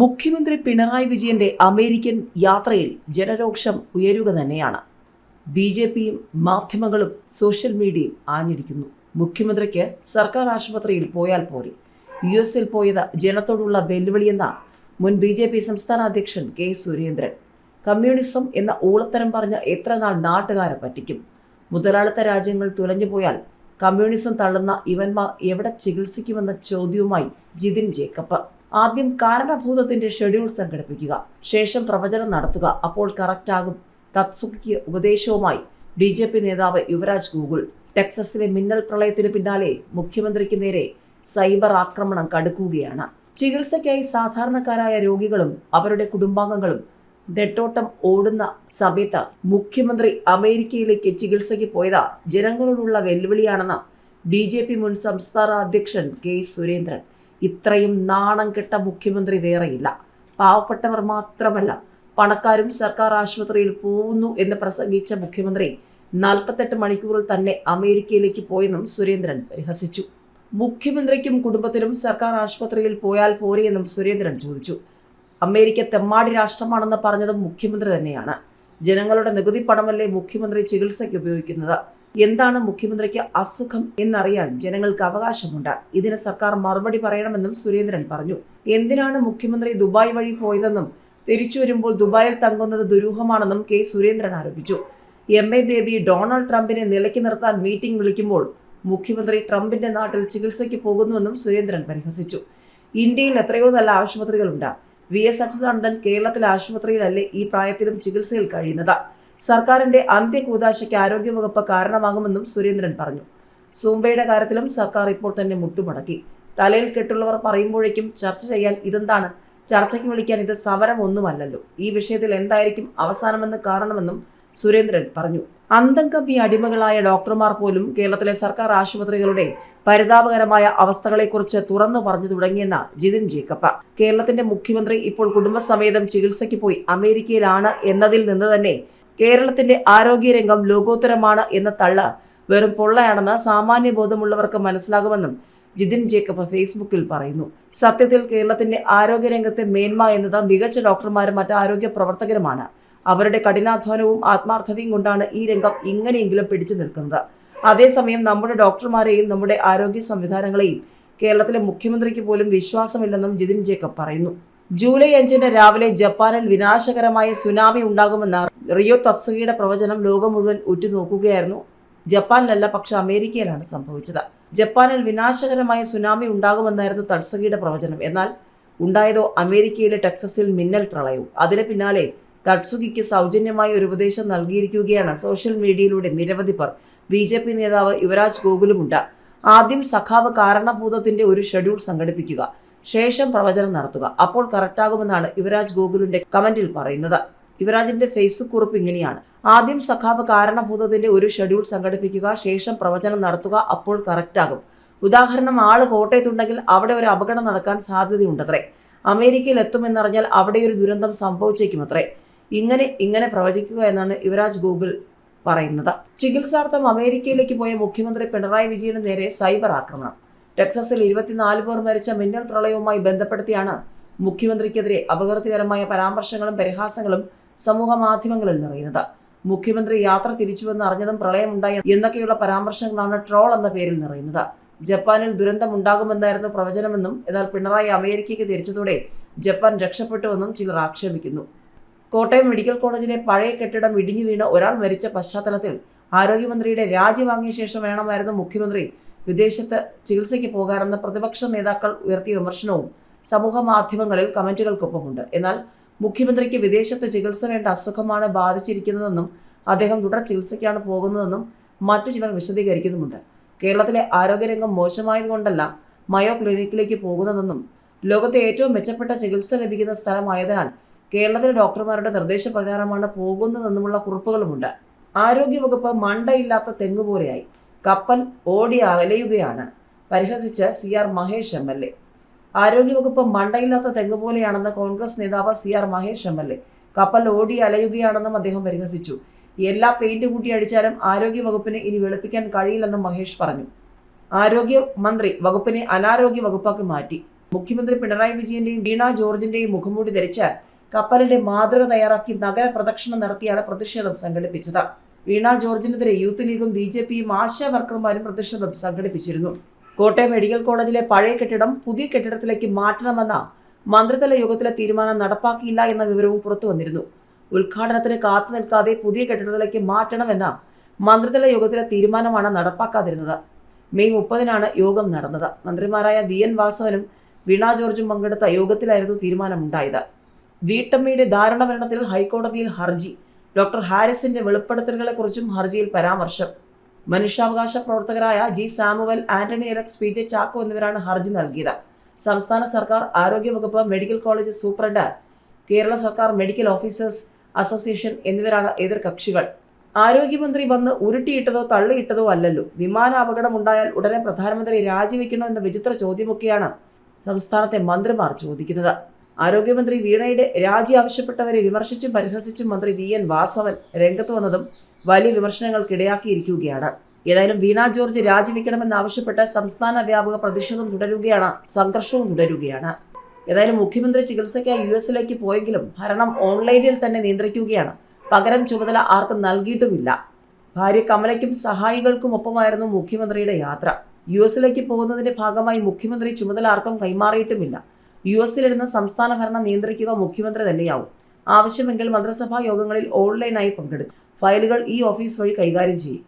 മുഖ്യമന്ത്രി പിണറായി വിജയന്റെ അമേരിക്കൻ യാത്രയിൽ ജനരോക്ഷം ഉയരുക തന്നെയാണ്. ബി ജെ പിയും മാധ്യമങ്ങളും സോഷ്യൽ മീഡിയയും ആഞ്ഞിരിക്കുന്നു മുഖ്യമന്ത്രിക്ക് സർക്കാർ ആശുപത്രിയിൽ പോയാൽ പോരെ. യു എസിൽ പോയത് ജനത്തോടുള്ള വെല്ലുവിളിയെന്ന മുൻ ബി ജെ പി സംസ്ഥാന അധ്യക്ഷൻ കെ സുരേന്ദ്രൻ. കമ്മ്യൂണിസം എന്ന ഊളത്തരം പറഞ്ഞ എത്ര നാൾ നാട്ടുകാരെ പറ്റിക്കും. മുതലാളിത്ത രാജ്യങ്ങൾ തുലഞ്ഞു പോയാൽ കമ്മ്യൂണിസം തള്ളുന്ന ഇവന്മാർ എവിടെ ചികിത്സിക്കുമെന്ന ചോദ്യവുമായി ജിതിൻ ജേക്കബ്. ആദ്യം കാരണഭൂതത്തിന്റെ ഷെഡ്യൂൾ സംഘടിപ്പിക്കുക ശേഷം പ്രവചനം നടത്തുക. അപ്പോൾ കറക്റ്റാകും തത്സുഖിക്ക് ഉപദേശവുമായി ബി ജെ പി നേതാവ് യുവരാജ് ഗൂഗിൾ ടെക്സസിലെ മിന്നൽ പ്രളയത്തിന് പിന്നാലെ മുഖ്യമന്ത്രിക്ക് നേരെ സൈബർ ആക്രമണം കടുക്കുകയാണ്. ചികിത്സയ്ക്കായി സാധാരണക്കാരായ രോഗികളും അവരുടെ കുടുംബാംഗങ്ങളും നെട്ടോട്ടം ഓടുന്ന സമയത്ത് മുഖ്യമന്ത്രി അമേരിക്കയിലേക്ക് ചികിത്സയ്ക്ക് പോയത് ജനങ്ങളോടുള്ള വെല്ലുവിളിയാണെന്ന് ബി ജെ പി മുൻ സംസ്ഥാന അധ്യക്ഷൻ കെ സുരേന്ദ്രൻ. ഇത്രയും നാണം കെട്ട മുഖ്യമന്ത്രി വേറെയില്ല. പാവപ്പെട്ടവർ മാത്രമല്ല പണക്കാരും സർക്കാർ ആശുപത്രിയിൽ പോകുന്നു എന്ന് പ്രസംഗിച്ച മുഖ്യമന്ത്രി നാൽപ്പത്തെട്ട് മണിക്കൂറിൽ തന്നെ അമേരിക്കയിലേക്ക് പോയെന്നും സുരേന്ദ്രൻ പരിഹസിച്ചു. മുഖ്യമന്ത്രിക്കും കുടുംബത്തിനും സർക്കാർ ആശുപത്രിയിൽ പോയാൽ പോരെയെന്നും സുരേന്ദ്രൻ ചോദിച്ചു. അമേരിക്ക തെമ്മാടി രാഷ്ട്രമാണെന്ന് പറഞ്ഞതും മുഖ്യമന്ത്രി തന്നെയാണ്. ജനങ്ങളുടെ നികുതി പണമല്ലേ മുഖ്യമന്ത്രി ചികിത്സയ്ക്ക് ഉപയോഗിക്കുന്നത്? എന്താണ് മുഖ്യമന്ത്രിക്ക് അസുഖം എന്നറിയാൻ ജനങ്ങൾക്ക് അവകാശമുണ്ട്. ഇതിന് സർക്കാർ മറുപടി പറയണമെന്നും സുരേന്ദ്രൻ പറഞ്ഞു. എന്തിനാണ് മുഖ്യമന്ത്രി ദുബായ് വഴി പോയതെന്നും തിരിച്ചു വരുമ്പോൾ ദുബായിൽ തങ്ങുന്നത് ദുരൂഹമാണെന്നും കെ സുരേന്ദ്രൻ ആരോപിച്ചു. എം എ ബേബി ഡൊണാൾഡ് ട്രംപിനെ നിലയ്ക്ക് നിർത്താൻ മീറ്റിംഗ് വിളിക്കുമ്പോൾ മുഖ്യമന്ത്രി ട്രംപിന്റെ നാട്ടിൽ ചികിത്സയ്ക്ക് പോകുന്നുവെന്നും സുരേന്ദ്രൻ പരിഹസിച്ചു. ഇന്ത്യയിൽ എത്രയോ നല്ല ആശുപത്രികളുണ്ട്. വി എസ് അച്യുതാനന്ദൻ കേരളത്തിലെ ആശുപത്രിയിലല്ലേ ഈ പ്രായത്തിലും ചികിത്സയിൽ കഴിയുന്നത്? സർക്കാരിന്റെ അന്ത്യകൂതാശയ്ക്ക് ആരോഗ്യവകുപ്പ് കാരണമാകുമെന്നും സുരേന്ദ്രൻ പറഞ്ഞു. സൂംബയുടെ കാര്യത്തിലും സർക്കാർ ഇപ്പോൾ തന്നെ മുട്ടുമടക്കി. തലയിൽ കെട്ടുള്ളവർ പറയുമ്പോഴേക്കും ചർച്ച ചെയ്യാൻ ഇതെന്താണ്? ചർച്ചയ്ക്ക് വിളിക്കാൻ ഇത് സമരം ഒന്നുമല്ലല്ലോ ഈ വിഷയത്തിൽ എന്തായിരിക്കും അവസാനമെന്ന് കാരണമെന്നും സുരേന്ദ്രൻ പറഞ്ഞു. അന്തംകമ്പി അടിമകളായ ഡോക്ടർമാർ പോലും കേരളത്തിലെ സർക്കാർ ആശുപത്രികളുടെ പരിതാപകരമായ അവസ്ഥകളെക്കുറിച്ച് തുറന്നു പറഞ്ഞു തുടങ്ങിയെന്ന ജിതിൻ ജേക്കബ് കേരളത്തിന്റെ മുഖ്യമന്ത്രി ഇപ്പോൾ കുടുംബസമേതം ചികിത്സയ്ക്ക് പോയി അമേരിക്കയിലാണ് എന്നതിൽ നിന്ന് തന്നെ കേരളത്തിന്റെ ആരോഗ്യരംഗം ലോകോത്തരമാണ് എന്ന തള്ള വെറും പൊള്ളയാണെന്ന് സാമാന്യ ബോധമുള്ളവർക്ക് മനസ്സിലാകുമെന്നും ജിതിൻ ജേക്കബ് ഫേസ്ബുക്കിൽ പറയുന്നു. സത്യത്തിൽ കേരളത്തിന്റെ ആരോഗ്യരംഗത്തെ മേന്മ എന്നത് മികച്ച ഡോക്ടർമാരും മറ്റ് ആരോഗ്യ പ്രവർത്തകരുമാണ്. അവരുടെ കഠിനാധ്വാനവും ആത്മാർത്ഥതയും കൊണ്ടാണ് ഈ രംഗം ഇങ്ങനെയെങ്കിലും പിടിച്ചു നിൽക്കുന്നത്. അതേസമയം നമ്മുടെ ഡോക്ടർമാരെയും നമ്മുടെ ആരോഗ്യ സംവിധാനങ്ങളെയും കേരളത്തിലെ മുഖ്യമന്ത്രിക്ക് പോലും വിശ്വാസമില്ലെന്നും ജിതിൻ ജേക്കബ് പറയുന്നു. ജൂലൈ അഞ്ചിന് രാവിലെ ജപ്പാനിൽ വിനാശകരമായ സുനാമി ഉണ്ടാകുമെന്ന റിയോ തത്സുകയുടെ പ്രവചനം ലോകം മുഴുവൻ ഉറ്റുനോക്കുകയായിരുന്നു. ജപ്പാനിലല്ല പക്ഷെ അമേരിക്കയിലാണ് സംഭവിച്ചത്. ജപ്പാനിൽ വിനാശകരമായ സുനാമി ഉണ്ടാകുമെന്നായിരുന്നു തത്സുകയുടെ പ്രവചനം. എന്നാൽ ഉണ്ടായതോ അമേരിക്കയിലെ ടെക്സസിൽ മിന്നൽ പ്രളയവും. അതിന് പിന്നാലെ തട്സുകിക്ക് സൗജന്യമായ ഒരു ഉപദേശം നൽകിയിരിക്കുകയാണ് സോഷ്യൽ മീഡിയയിലൂടെ നിരവധി പേർ. ബി ജെ പി നേതാവ് യുവരാജ് ഗോകുലുമുണ്ട് ആദ്യം സഖാവ് കാരണഭൂതത്തിന്റെ ഒരു ഷെഡ്യൂൾ സംഘടിപ്പിക്കുക ശേഷം പ്രവചനം നടത്തുക. അപ്പോൾ കറക്റ്റാകുമെന്നാണ് യുവരാജ് ഗോകുലിന്റെ കമന്റിൽ പറയുന്നത്. യുവരാജിന്റെ ഫേസ്ബുക്ക് കുറിപ്പ് ഇങ്ങനെയാണ്. ആദ്യം സഖാവ് കാരണഭൂതത്തിന്റെ ഒരു ഷെഡ്യൂൾ സംഘടിപ്പിക്കുക ശേഷം പ്രവചനം നടത്തുക അപ്പോൾ കറക്റ്റാകും ഉദാഹരണം ആൾ കോട്ടയത്തുണ്ടെങ്കിൽ അവിടെ ഒരു അപകടം നടക്കാൻ സാധ്യതയുണ്ടത്രേ. അമേരിക്കയിൽ എത്തുമെന്നറിഞ്ഞാൽ അവിടെ ഒരു ദുരന്തം സംഭവിച്ചേക്കുമത്രേ. ഇങ്ങനെ ഇങ്ങനെ പ്രവചിക്കുക എന്നാണ് യുവരാജ് ഗൂഗിൾ പറയുന്നത്. ചികിത്സാർത്ഥം അമേരിക്കയിലേക്ക് പോയ മുഖ്യമന്ത്രി പിണറായി വിജയന് നേരെ സൈബർ ആക്രമണം. ടെക്സസിൽ ഇരുപത്തിനാല് പേർ മരിച്ച മിന്നൽ പ്രളയവുമായി ബന്ധപ്പെടുത്തിയാണ് മുഖ്യമന്ത്രിക്കെതിരെ അപകീർത്തികരമായ പരാമർശങ്ങളും പരിഹാസങ്ങളും സമൂഹ മാധ്യമങ്ങളിൽ നിറയുന്നത്. മുഖ്യമന്ത്രി യാത്ര തിരിച്ചുവെന്ന് അറിഞ്ഞതും പ്രളയമുണ്ടായി എന്നൊക്കെയുള്ള പരാമർശങ്ങളാണ് ട്രോൾ എന്ന പേരിൽ നിറയുന്നത്. ജപ്പാനിൽ ദുരന്തമുണ്ടാകുമെന്നായിരുന്നു പ്രവചനമെന്നും എന്നാൽ പിണറായി അമേരിക്കയ്ക്ക് തിരിച്ചതോടെ ജപ്പാൻ രക്ഷപ്പെട്ടുവെന്നും ചിലർ ആക്ഷേപിക്കുന്നു. കോട്ടയം മെഡിക്കൽ കോളേജിലെ പഴയ കെട്ടിടം ഇടിഞ്ഞു വീണ് ഒരാൾ മരിച്ച പശ്ചാത്തലത്തിൽ ആരോഗ്യമന്ത്രിയുടെ രാജി വാങ്ങിയ ശേഷം വേണമായിരുന്നു മുഖ്യമന്ത്രി വിദേശത്ത് ചികിത്സയ്ക്ക് പോകാനെന്ന പ്രതിപക്ഷ നേതാക്കൾ ഉയർത്തിയ വിമർശനവും സമൂഹ മാധ്യമങ്ങളിൽ കമന്റുകൾക്കൊപ്പമുണ്ട്. എന്നാൽ മുഖ്യമന്ത്രിക്ക് വിദേശത്ത് ചികിത്സ വേണ്ട അസുഖമാണ് ബാധിച്ചിരിക്കുന്നതെന്നും അദ്ദേഹം തുടർ ചികിത്സയ്ക്കാണ് പോകുന്നതെന്നും മറ്റു ചിലർ വിശദീകരിക്കുന്നുമുണ്ട്. കേരളത്തിലെ ആരോഗ്യരംഗം മോശമായതുകൊണ്ടല്ല മയോ ക്ലിനിക്കിലേക്ക് പോകുന്നതെന്നും ലോകത്തെ ഏറ്റവും മെച്ചപ്പെട്ട ചികിത്സ ലഭിക്കുന്ന സ്ഥലമായതിനാൽ കേരളത്തിലെ ഡോക്ടർമാരുടെ നിർദ്ദേശപ്രകാരമാണ് പോകുന്നതെന്നുമുള്ള കുറിപ്പുകളുമുണ്ട്. ആരോഗ്യവകുപ്പ് മണ്ടയില്ലാത്ത തെങ്ങ് പോലെയായി. കപ്പൽ ഓടി അലയുകയാണ്. പരിഹസിച്ച് C R Mahesh M L A. ആരോഗ്യവകുപ്പ് മണ്ടയില്ലാത്ത തെങ്ങ് പോലെയാണെന്ന് കോൺഗ്രസ് നേതാവ് C R Mahesh M L A. കപ്പൽ ഓടി അലയുകയാണെന്നും അദ്ദേഹം പരിഹസിച്ചു. എല്ലാ പെയിന്റ് കൂട്ടി അടിച്ചാലും ആരോഗ്യവകുപ്പിന് ഇനി വെളുപ്പിക്കാൻ കഴിയില്ലെന്നും മഹേഷ് പറഞ്ഞു. ആരോഗ്യ മന്ത്രി വകുപ്പിനെ അനാരോഗ്യ വകുപ്പാക്കി മാറ്റി. മുഖ്യമന്ത്രി പിണറായി വിജയന്റെയും വീണ ജോർജിന്റെയും മുഖംമൂടി ധരിച്ച് കപ്പലിന്റെ മാതൃക തയ്യാറാക്കി നഗര പ്രദക്ഷിണം നടത്തിയാണ് പ്രതിഷേധം സംഘടിപ്പിച്ചത്. വീണ ജോർജിനെതിരെ യൂത്ത് ലീഗും ബി ജെ പിയും ആശാ വർക്കർമാരും പ്രതിഷേധം സംഘടിപ്പിച്ചിരുന്നു. കോട്ടയം മെഡിക്കൽ കോളേജിലെ പഴയ കെട്ടിടം പുതിയ കെട്ടിടത്തിലേക്ക് മാറ്റണമെന്ന മന്ത്രിതല യോഗത്തിലെ തീരുമാനം നടപ്പാക്കിയില്ല എന്ന വിവരവും പുറത്തു വന്നിരുന്നു. ഉദ്ഘാടനത്തിന് കാത്തു നിൽക്കാതെ പുതിയ കെട്ടിടത്തിലേക്ക് മാറ്റണമെന്ന മന്ത്രിതല യോഗത്തിലെ തീരുമാനമാണ് നടപ്പാക്കാതിരുന്നത്. മെയ് മുപ്പതിനാണ് യോഗം നടന്നത്. മന്ത്രിമാരായ വി എൻ വാസവനും വീണ ജോർജും പങ്കെടുത്ത യോഗത്തിലായിരുന്നു തീരുമാനമുണ്ടായത്. വീട്ടമ്മയുടെ ദാരുണമരണത്തിൽ ഹൈക്കോടതിയിൽ ഹർജി ഡോക്ടർ ഹാരിസിന്റെ വെളിപ്പെടുത്തലുകളെക്കുറിച്ചും ഹർജിയിൽ പരാമർശം. മനുഷ്യാവകാശ പ്രവർത്തകരായ G Samuel Antony Alex P J Chacko എന്നിവരാണ് ഹർജി നൽകിയത്. സംസ്ഥാന സർക്കാർ ആരോഗ്യവകുപ്പ് മെഡിക്കൽ കോളേജ് സൂപ്രണ്ട് കേരള സർക്കാർ മെഡിക്കൽ ഓഫീസേഴ്സ് അസോസിയേഷൻ എന്നിവരാണ് എതിർ കക്ഷികൾ. ആരോഗ്യമന്ത്രി വന്ന് ഉരുട്ടിയിട്ടതോ തള്ളിയിട്ടതോ അല്ലല്ലോ. വിമാന അപകടമുണ്ടായാൽ ഉടനെ പ്രധാനമന്ത്രി രാജിവെക്കണോ എന്ന വിചിത്ര ചോദ്യമൊക്കെയാണ് സംസ്ഥാനത്തെ മന്ത്രിമാർ ചോദിക്കുന്നത്. ആരോഗ്യമന്ത്രി വീണയുടെ രാജി ആവശ്യപ്പെട്ടവരെ വിമർശിച്ചും പരിഹസിച്ചും മന്ത്രി വി എൻ വാസവൻ രംഗത്ത് വന്നതും വലിയ വിമർശനങ്ങൾക്കിടയാക്കിയിരിക്കുകയാണ്. ഏതായാലും വീണ ജോർജ് രാജിവെക്കണമെന്നാവശ്യപ്പെട്ട് സംസ്ഥാന വ്യാപക പ്രതിഷേധം തുടരുകയാണ് സംഘർഷവും തുടരുകയാണ്. ഏതായാലും മുഖ്യമന്ത്രി ചികിത്സയ്ക്കായി യു എസിലേക്ക് പോയെങ്കിലും ഭരണം ഓൺലൈനിൽ തന്നെ നിയന്ത്രിക്കുകയാണ്. പകരം ചുമതല ആർക്കും നൽകിയിട്ടുമില്ല. ഭാര്യ കമലയ്ക്കും സഹായികൾക്കും ഒപ്പമായിരുന്നു മുഖ്യമന്ത്രിയുടെ യാത്ര. യു എസിലേക്ക് പോകുന്നതിന്റെ ഭാഗമായി മുഖ്യമന്ത്രി ചുമതല ആർക്കും കൈമാറിയിട്ടുമില്ല. യു എസിലിരുന്ന് സംസ്ഥാന ഭരണം നിയന്ത്രിക്കുക മുഖ്യമന്ത്രി തന്നെയാവും. ആവശ്യമെങ്കിൽ മന്ത്രിസഭാ യോഗങ്ങളിൽ ഓൺലൈനായി പങ്കെടുക്കും. ഫയലുകൾ ഈ ഓഫീസ് വഴി കൈകാര്യം ചെയ്യും.